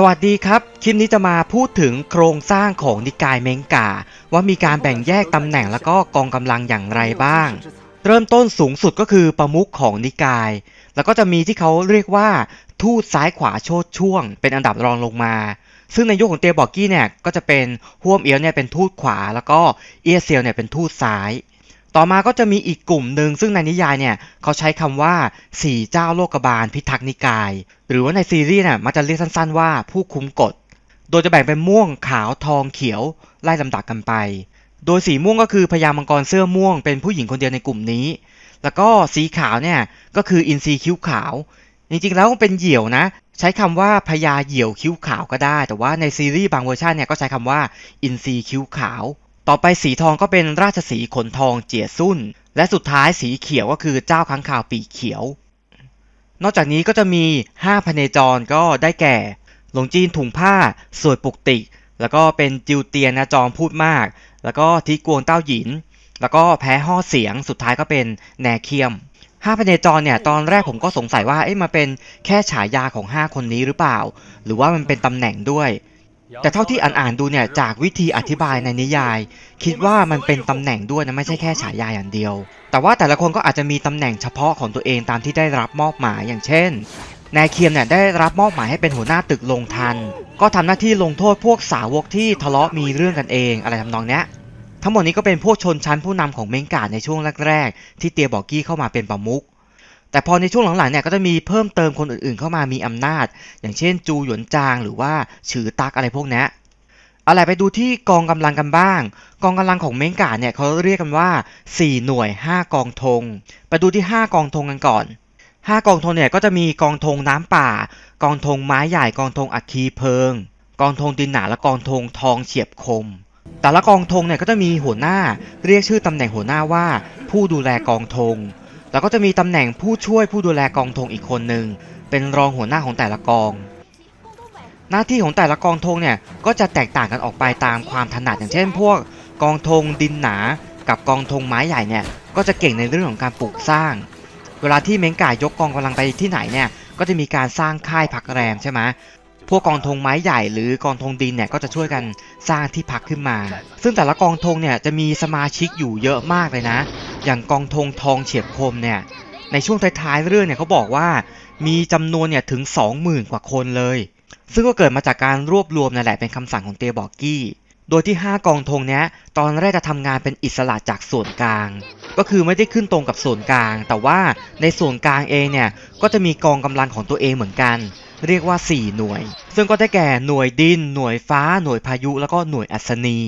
สวัสดีครับ คลิปนี้จะมาพูดถึงโครงสร้างของนิกายเมงกา ว่ามีการแบ่งแยกตำแหน่งแล้วก็กองกำลังอย่างไรบ้าง เริ่มต้นสูงสุดก็คือประมุขของนิกาย แล้วก็จะมีที่เขาเรียกว่าทูตซ้ายขวาโชดช่วง เป็นอันดับรองลงมา ซึ่งในยุคของเตียบอกกี้เนี่ยก็จะเป็นห่วมเอียวเนี่ยเป็นทูตขวา แล้วก็เอียเซียวเนี่ยเป็นทูตซ้าย ต่อมาก็จะมีอีกกลุ่มหนึ่งซึ่งในนิยายเนี่ยเขาใช้คำว่าสี่เจ้าโลกบาลพิทักษ์นิกาย หรือว่าในซีรีส์เนี่ยมันจะเรียกสั้นๆว่าผู้คุมกฎ โดยจะแบ่งเป็นม่วงขาวทองเขียวไล่ลำดับกันไป โดยสีม่วงก็คือพญามังกรเสื้อม่วงเป็นผู้หญิงคนเดียวในกลุ่มนี้ แล้วก็สีขาวเนี่ยก็คืออินทรีคิ้วขาว จริงๆแล้วมันเป็นเหยี่ยวนะ ใช้คำว่าพญาเหยี่ยวคิ้วขาวก็ได้ แต่ว่าในซีรีส์บางเวอร์ชันเนี่ยก็ใช้คำว่าอินทรีคิ้วขาว ต่อไปสีทองก็เป็นราชสีขนทองเจียซุ่น และสุดท้ายสีเขียวก็คือเจ้าค้างคาวปีเขียว นอกจากนี้ก็จะมี 5พเนจรก็ได้แก่ หลงจีนถุงผ้า สวยปุกติก แล้วก็เป็นจิวเตียนนะจอมพูดมาก แล้วก็ทิกวงเต้าหยิน แล้วก็แพ้ห่อเสียงสุดท้ายก็เป็นแนเคียมห้าพเนจรเนี่ยตอนแรกผมก็สงสัยว่าเอ๊ะมาเป็นแค่ฉายาของ 5 คนนี้หรือเปล่า หรือว่ามันเป็นตำแหน่งด้วย แต่เท่าที่อ่านๆดูเนี่ยจากวิธีอธิบายในนิยาย คิดว่ามันเป็นตำแหน่งด้วยนะไม่ใช่แค่ฉายาอย่างเดียว แต่ว่าแต่ละคนก็อาจจะมีตำแหน่งเฉพาะของตัวเองตามที่ได้รับมอบหมายอย่างเช่นนายเคียมเนี่ยได้รับมอบหมายให้เป็นหัวหน้าตึกลงทัน ก็ทำหน้าที่ลงโทษพวกสาวกที่ทะเลาะมีเรื่องกันเองอะไรทำนองเนี้ยทั้งหมดนี้ก็เป็นพวกชนชั้นผู้นำของเมงกาในช่วงแรกๆที่เตียบอกกี้เข้ามาเป็นประมุข แต่พอในช่วงหลังๆเนี่ยก็จะมีเพิ่มเติมคนอื่นๆ เข้ามามีอำนาจ อย่างเช่นจูหยวนจางหรือว่าฉือตักอะไรพวกนี้อะไรไปดูที่กองกำลังกันบ้าง กองกำลังของเมงกาเนี่ยเขาเรียกกันว่า 4 หน่วย 5 กองธงไปดูที่ 5 กองธงกันก่อน 5 กองธงเนี่ยก็จะมีกองธงน้ำป่า กองธงไม้ใหญ่กองธงอัคคีเพลิง กองธงดินหนาและกองธงทองเฉียบคม แต่ละกองธงเนี่ยก็จะมีหัวหน้า เรียกชื่อตำแหน่งหัวหน้าว่า ผู้ดูแลกองธง แล้วก็จะมีตำแหน่งผู้ช่วยผู้ดูแลกองธงอีกคนหนึ่งเป็นรองหัวหน้าของแต่ละกอง หน้าที่ของแต่ละกองธงเนี่ยก็จะแตกต่างกันออกไปตามความถนัดอย่างเช่น พวกกองธงดินหนา กับกองธงไม้ใหญ่เนี่ยก็จะเก่งในเรื่องของการปลูกสร้าง เวลาที่เม้งก่ายกกองกำลังไปที่ไหนเนี่ยก็จะมีการสร้างค่ายพักแรมใช่ไหมพวกกองธงไม้ใหญ่หรือกองธงดินเนี่ยก็จะช่วยกันสร้างที่พักขึ้นมา ซึ่งแต่ละกองธงเนี่ยจะมีสมาชิกอยู่เยอะมากเลยนะ อย่างกองธงทองเฉียบคมเนี่ยในช่วงท้ายๆเรื่องเนี่ยเขาบอกว่ามีจำนวนเนี่ยถึง 20,000 กว่าคนเลย ซึ่งก็เกิดมาจากการรวบรวมนั่นแหละเป็นคำสั่งของเตียบอกกี้ โดยที่ 5 กองธงเนี้ยตอนแรกจะทำงานเป็นอิสระจากส่วนกลาง ก็คือไม่ได้ขึ้นตรงกับส่วนกลาง แต่ว่าในส่วนกลางเองเนี่ยก็จะมีกองกำลังของตัวเองเหมือนกัน เรียกว่า 4 หน่วย ซึ่งก็ได้แก่หน่วยดิน หน่วยฟ้า หน่วยพายุ แล้วก็หน่วยอัศนี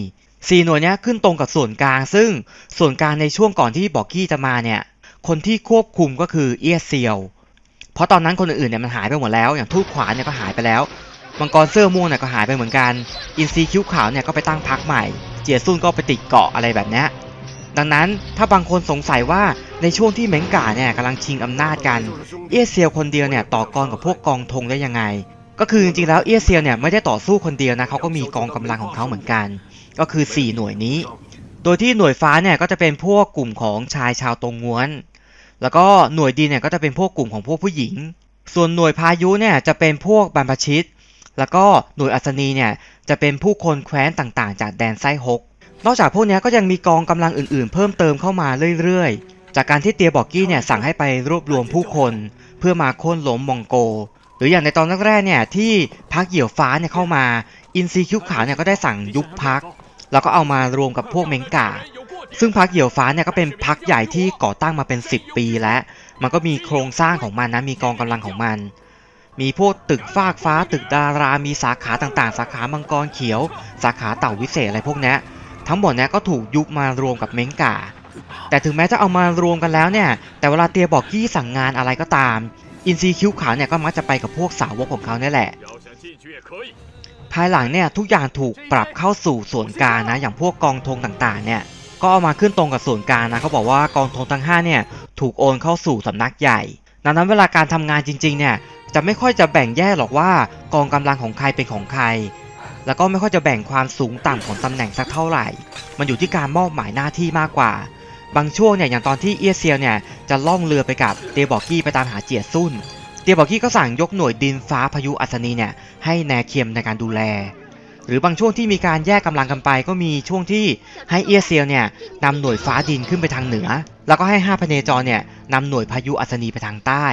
สี่หน่วยเนี้ยขึ้นตรงกับส่วนกลาง ซึ่งส่วนกลางในช่วงก่อนที่บอกกี้จะมาเนี่ยคนที่ควบคุมก็คือเอียเซียว เพราะตอนนั้นคนอื่นๆเนี่ยมันหายไปหมดแล้ว อย่างทูตขวาเนี่ยก็หายไปแล้วมังกรเสื้อม่วงเนี่ยก็หายไปเหมือนกัน อินซีคิ้วขาวเนี่ยก็ไปตั้งพักใหม่ เจียซุนก็ไปติดเกาะอะไรแบบนี้ดังนั้นถ้าบางคนสงสัยว่าในช่วงที่เหม้งก่าเนี่ยกำลังชิงอำนาจกัน เอียเซียวคนเดียวเนี่ยต่อกรกับพวกกองธงได้ยังไง ก็คือจริงๆแล้วเอียเซียเนี่ยไม่ได้ต่อสู้คนเดียวนะเขาก็มีกองกำลังของเขาเหมือนกัน ก็คือ 4 หน่วยนี้ โดยที่หน่วยฟ้าเนี่ยก็จะเป็นพวกกลุ่มของชายชาวตรงง้วน แล้วก็หน่วยดินเนี่ยก็จะเป็นพวกกลุ่มของพวกผู้หญิง ส่วนหน่วยพายุเนี่ยจะเป็นพวกบรรพชิต แล้วก็หน่วยอัศนีเนี่ยจะเป็นผู้คนแคว้นต่างๆ จากแดนไส้ฮกนอกจากพวกนี้ก็ยังมีกองกำลังอื่นๆ เพิ่มเติมเข้ามาเรื่อยๆ จากการที่เตียบอกกี้เนี่ยสั่งให้ไปรวบรวมผู้คน เพื่อมาโค่นล้มมองโก หรืออย่างในตอนแรกๆเนี่ยที่พักเหี่ยวฟ้าเนี่ยเข้ามาอินซีคิ้วขาวเนี่ยก็ได้สั่งยุบพัก แล้วก็เอามารวมกับพวกเมงกาซึ่งพักเหี่ยวฟ้าเนี่ยก็เป็นพักใหญ่ที่ก่อตั้งมาเป็น 10 ปีแล้ว มันก็มีโครงสร้างของมันนะมีกองกำลังของมัน มีพวกตึกฟากฟ้า ตึกดารา มีสาขาต่างๆ สาขามังกรเขียว สาขาเต่าวิเศษอะไรพวกนี้ทั้งหมดเนี้ยก็ถูกยุบมารวมกับเมงกาแต่ถึงแม้จะเอามารวมกันแล้วเนี่ย แต่เวลาเตียบอกกี้สั่งงานอะไรก็ตาม อินซีคิ้วขาวเนี่ยก็มักจะไปกับพวกสาวกของเขาเนี่ยแหละ ภายหลังเนี่ยทุกอย่างถูกปรับเข้าสู่ส่วนกลางนะ อย่างพวกกองทงต่างๆ เนี่ยก็เอามาขึ้นตรงกับส่วนกลางนะเขาบอกว่ากองทงทั้ง5เนี่ยถูกโอนเข้าสู่สำนักใหญ่ ดังนั้นเวลาการทำงานจริงๆเนี่ยจะไม่ค่อยจะแบ่งแยกหรอกว่ากองกำลังของใครเป็นของใคร แล้วก็ไม่ค่อยจะแบ่งความสูงต่ำของตำแหน่งสักเท่าไหร่ มันอยู่ที่การมอบหมายหน้าที่มากกว่า บางช่วงเนี่ยอย่างตอนที่เอียเซียวเนี่ยจะล่องเรือไปกับเตียบอกกี้ไปตามหาเจียซุ่นเตียบอกกี้ก็สั่งยกหน่วยดินฟ้าพายุอัศนีเนี่ยให้แนเคียมในการดูแล หรือบางช่วงที่มีการแยกกำลังกันไป ก็มีช่วงที่ให้เอียเซียวเนี่ยนำหน่วยฟ้าดินขึ้นไปทางเหนือ แล้วก็ให้ห้าพเนจรเนี่ยนำหน่วยพายุอัศนีไปทางใต้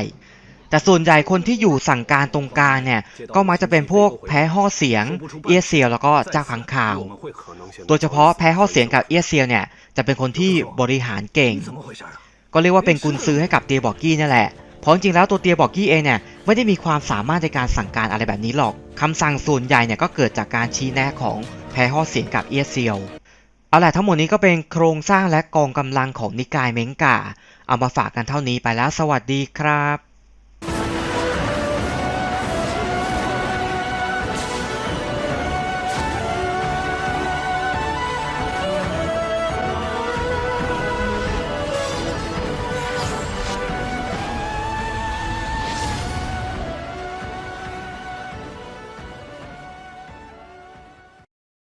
แต่ส่วนใหญ่คนที่อยู่สั่งการตรงกลางเนี่ย ก็มักจะเป็นพวกแพ้ห่อเสียง เอียเซียวแล้วก็เจ้าขังข่าว โดยเฉพาะแพ้ห่อเสียงกับเอียเซียวเนี่ยจะเป็นคนที่บริหารเก่ง ก็เรียกว่าเป็นกุญซื้อให้กับเตียบอกกี้นั่นแหละ เพราะจริงแล้วตัวเตียบอกกี้เองเนี่ยไม่ได้มีความสามารถในการสั่งการอะไรแบบนี้หรอก คำสั่งส่วนใหญ่เนี่ยก็เกิดจากการชี้แนะของแพ้ห่อเสียงกับเอียเซียวเอาละทั้งหมดนี้ก็เป็นโครงสร้างและกองกำลังของนิกายเมงกาเอามาฝากกันเท่านี้ไปแล้ว สวัสดีครับ